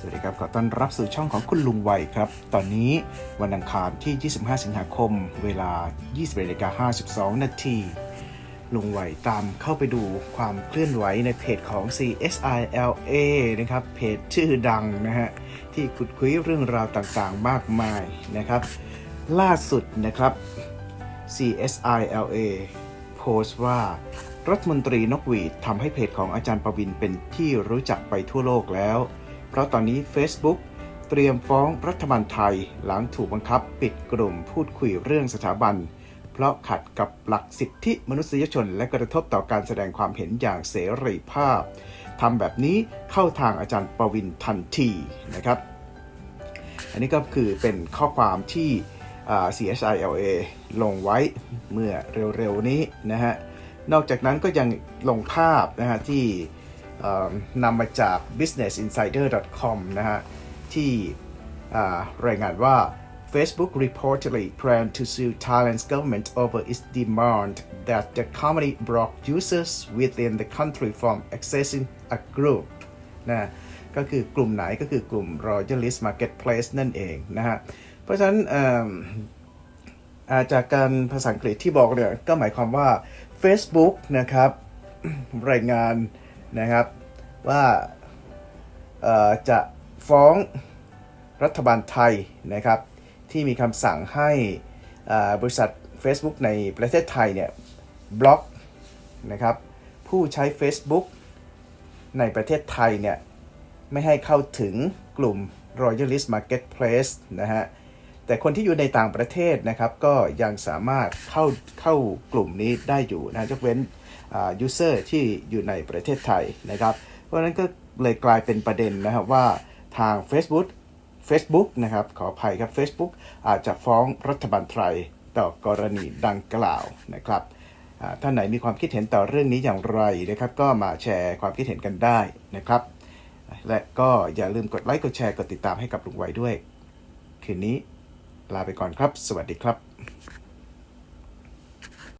สวัสดีครับ ขอต้อนรับสู่ช่องของคุณลุงไวครับ ตอนนี้วันอังคารที่ 25 สิงหาคม เวลา20นาฬิกา52 นาทีลุงไวตามเข้าไปดูความเคลื่อนไหวในเพจของ CSILA นะครับ เพจชื่อดังนะฮะ ที่ขุดคุยเรื่องราวต่างๆ มากมายนะครับ ล่าสุดนะครับ CSILA โพสต์ว่ารัฐมนตรีนกหวีดทำให้เพจของอาจารย์ประวินเป็นที่รู้จักไปทั่วโลกแล้ว เพราะตอนนี้ Facebook เตรียมฟ้องรัฐบาลไทยหลังถูกบังคับปิดกลุ่มพูดคุยเรื่องสถาบัน เพราะขัดกับหลักสิทธิมนุษยชน และกระทบต่อการแสดงความเห็นอย่างเสรีภาพทำแบบนี้เข้าทางอาจารย์ประวินทันทีนะครับ อันนี้ก็คือเป็นข้อความที่ CSILA ลงไว้เมื่อเร็วๆนี้นะฮะ นอกจากนั้นก็ยังลงภาพนะฮะที่ นำมาจาก businessinsider.com นะฮะ ที่รายงานว่า Facebook reportedly plan to sue Thailand's government over its demand that the company block users within the country from accessing a group นะก็คือกลุ่มไหนก็คือกลุ่ม Royalist Marketplace นั่นเองนะฮะ เพราะฉะนั้นอาจากการภาษาอังกฤษที่บอกเนี่ยก็หมายความว่า Facebook นะครับ รายงานนะครับ ว่าจะฟ้องรัฐบาลไทยนะครับ ที่มีคำสั่งให้บริษัท Facebook ในประเทศไทยเนี่ยบล็อกนะครับผู้ใช้ Facebook ในประเทศไทยเนี่ยไม่ให้เข้าถึงกลุ่ม Royalist Marketplace นะฮะ แต่คนที่อยู่ในต่างประเทศนะครับ ก็ยังสามารถเข้าเข้ากลุ่มนี้ได้อยู่นะยกเว้นยูเซอร์ที่อยู่ในประเทศไทยนะครับ เพราะนั้นก็เลยกลายเป็นประเด็นนะครับว่าทาง Facebook Facebook นะครับขออภัยครับ Facebook อาจจะฟ้องรัฐบาลไทยต่อกรณีดังกล่าวนะครับท่านไหนมีความคิดเห็นต่อเรื่องนี้อย่างไรนะครับ ก็มาแชร์ความคิดเห็นกันได้นะครับ และก็อย่าลืมกดไลค์กดแชร์กดติดตามให้กับลุงไว้ด้วย คืนนี้ลาไปก่อนครับ สวัสดีครับ